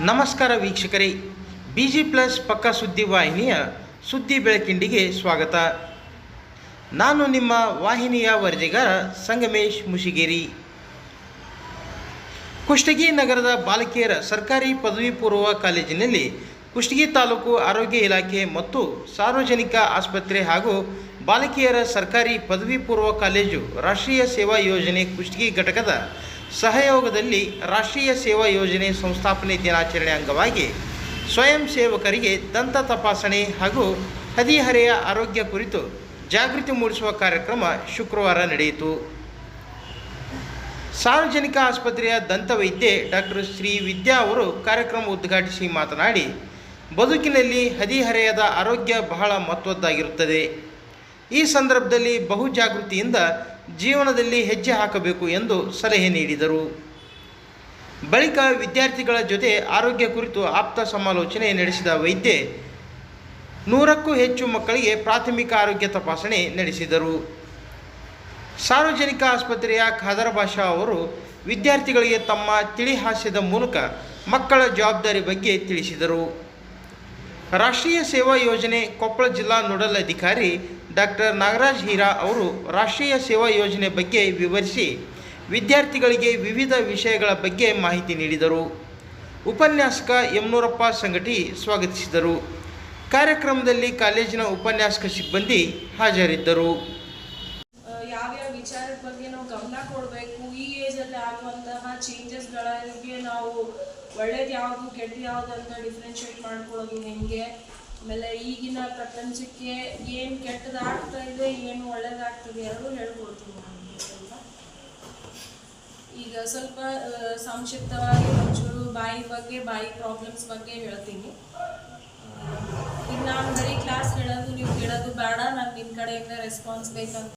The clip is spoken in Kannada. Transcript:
ನಮಸ್ಕಾರ ವೀಕ್ಷಕರೇ. ಬಿ ಜಿ ಪ್ಲಸ್ ಪಕ್ಕ ಸುದ್ದಿ ವಾಹಿನಿಯ ಸುದ್ದಿ ಬೆಳಕಿಂಡಿಗೆ ಸ್ವಾಗತ. ನಾನು ನಿಮ್ಮ ವಾಹಿನಿಯ ವರದಿಗಾರ ಸಂಗಮೇಶ್ ಮುಷಿಗೇರಿ. ಕುಷ್ಟಗಿ ನಗರದ ಬಾಲಕಿಯರ ಸರ್ಕಾರಿ ಪದವಿ ಪೂರ್ವ ಕಾಲೇಜಿನಲ್ಲಿ ಕುಷ್ಟಗಿ ತಾಲೂಕು ಆರೋಗ್ಯ ಇಲಾಖೆ ಮತ್ತು ಸಾರ್ವಜನಿಕ ಆಸ್ಪತ್ರೆ ಹಾಗೂ ಬಾಲಕಿಯರ ಸರ್ಕಾರಿ ಪದವಿ ಪೂರ್ವ ಕಾಲೇಜು ರಾಷ್ಟ್ರೀಯ ಸೇವಾ ಯೋಜನೆ ಕುಷ್ಟಗಿ ಘಟಕದ ಸಹಯೋಗದಲ್ಲಿ ರಾಷ್ಟ್ರೀಯ ಸೇವಾ ಯೋಜನೆ ಸಂಸ್ಥಾಪನೆ ದಿನಾಚರಣೆ ಅಂಗವಾಗಿ ಸ್ವಯಂ ಸೇವಕರಿಗೆ ದಂತ ತಪಾಸಣೆ ಹಾಗೂ ಹದಿಹರೆಯ ಆರೋಗ್ಯ ಕುರಿತು ಜಾಗೃತಿ ಮೂಡಿಸುವ ಕಾರ್ಯಕ್ರಮ ಶುಕ್ರವಾರ ನಡೆಯಿತು. ಸಾರ್ವಜನಿಕ ಆಸ್ಪತ್ರೆಯ ದಂತವೈದ್ಯೆ ಡಾಕ್ಟರ್ ಶ್ರೀ ವಿದ್ಯಾ ಅವರು ಕಾರ್ಯಕ್ರಮ ಉದ್ಘಾಟಿಸಿ ಮಾತನಾಡಿ, ಬದುಕಿನಲ್ಲಿ ಹದಿಹರೆಯದ ಆರೋಗ್ಯ ಬಹಳ ಮಹತ್ವದ್ದಾಗಿರುತ್ತದೆ. ಈ ಸಂದರ್ಭದಲ್ಲಿ ಬಹು ಜಾಗೃತಿಯಿಂದ ಜೀವನದಲ್ಲಿ ಹೆಜ್ಜೆ ಹಾಕಬೇಕು ಎಂದು ಸಲಹೆ ನೀಡಿದರು. ಬಳಿಕ ವಿದ್ಯಾರ್ಥಿಗಳ ಜೊತೆ ಆರೋಗ್ಯ ಕುರಿತು ಆಪ್ತ ಸಮಾಲೋಚನೆ ನಡೆಸಿದ ವೈದ್ಯೆ ನೂರಕ್ಕೂ ಹೆಚ್ಚು ಮಕ್ಕಳಿಗೆ ಪ್ರಾಥಮಿಕ ಆರೋಗ್ಯ ತಪಾಸಣೆ ನಡೆಸಿದರು. ಸಾರ್ವಜನಿಕ ಆಸ್ಪತ್ರೆಯ ಖಾದರ್ ಭಾಷಾ ಅವರು ವಿದ್ಯಾರ್ಥಿಗಳಿಗೆ ತಮ್ಮ ತಿಳಿಹಾಸ್ಯದ ಮೂಲಕ ಮಕ್ಕಳ ಜವಾಬ್ದಾರಿ ಬಗ್ಗೆ ತಿಳಿಸಿದರು. ರಾಷ್ಟ್ರೀಯ ಸೇವಾ ಯೋಜನೆ ಕೊಪ್ಪಳ ಜಿಲ್ಲಾ ನೋಡಲ್ ಅಧಿಕಾರಿ ಡಾಕ್ಟರ್ ನಾಗರಾಜ್ ಹೀರಾ ಅವರು ರಾಷ್ಟ್ರೀಯ ಸೇವಾ ಯೋಜನೆ ಬಗ್ಗೆ ವಿವರಿಸಿ ವಿದ್ಯಾರ್ಥಿಗಳಿಗೆ ವಿವಿಧ ವಿಷಯಗಳ ಬಗ್ಗೆ ಮಾಹಿತಿ ನೀಡಿದರು. ಉಪನ್ಯಾಸಕ ಯಮನೂರಪ್ಪ ಸಂಘಟಿ ಸ್ವಾಗತಿಸಿದರು. ಕಾರ್ಯಕ್ರಮದಲ್ಲಿ ಕಾಲೇಜಿನ ಉಪನ್ಯಾಸಕ ಸಿಬ್ಬಂದಿ ಹಾಜರಿದ್ದರು ಆ, ಯಾವ್ಯಾವ ವಿಚಾರದ ಬಗ್ಗೆ ನಾವು ಗಮನ ಕೊಡಬೇಕು. ಈ ಏಜಲ್ಲಿ ಆಗುವಂತಹ ಚೇಂಜಸ್ಗಳಿಗೆ ನಾವು ಒಳ್ಳೇದು ಯಾವುದು ಕೆಟ್ಟ ಯಾವುದು ಅಂತ ಡಿಫ್ರೆನ್ಷಿಯೇಟ್ ಮಾಡ್ಕೊಳ್ಳೋದು ಹೆಂಗೆ? ಆಮೇಲೆ ಈಗಿನ ಪ್ರಪಂಚಕ್ಕೆ ಏನು ಕೆಟ್ಟದಾಗ್ತಾ ಇದೆ, ಏನು ಒಳ್ಳೇದಾಗ್ತದೆ ಎರಡೂ ಹೇಳ್ಕೊಡ್ತೀನಿ ನಾನು ಸ್ವಲ್ಪ. ಈಗ ಸ್ವಲ್ಪ ಸಂಕ್ಷಿಪ್ತವಾಗಿ ಒಂಚೂರು ಬಾಯಿ ಬಗ್ಗೆ, ಬಾಯಿ ಪ್ರಾಬ್ಲಮ್ಸ್ ಬಗ್ಗೆ ಹೇಳ್ತೀನಿ. ಈಗ ನಾನು ಬರೀ ಕ್ಲಾಸ್ ಹೇಳೋದು, ನೀವು ಕೇಳೋದು ಬೇಡ. ನಾನು ನಿಮ್ಮ ಕಡೆಯಿಂದ ರೆಸ್ಪಾನ್ಸ್ ಬೇಕಂತ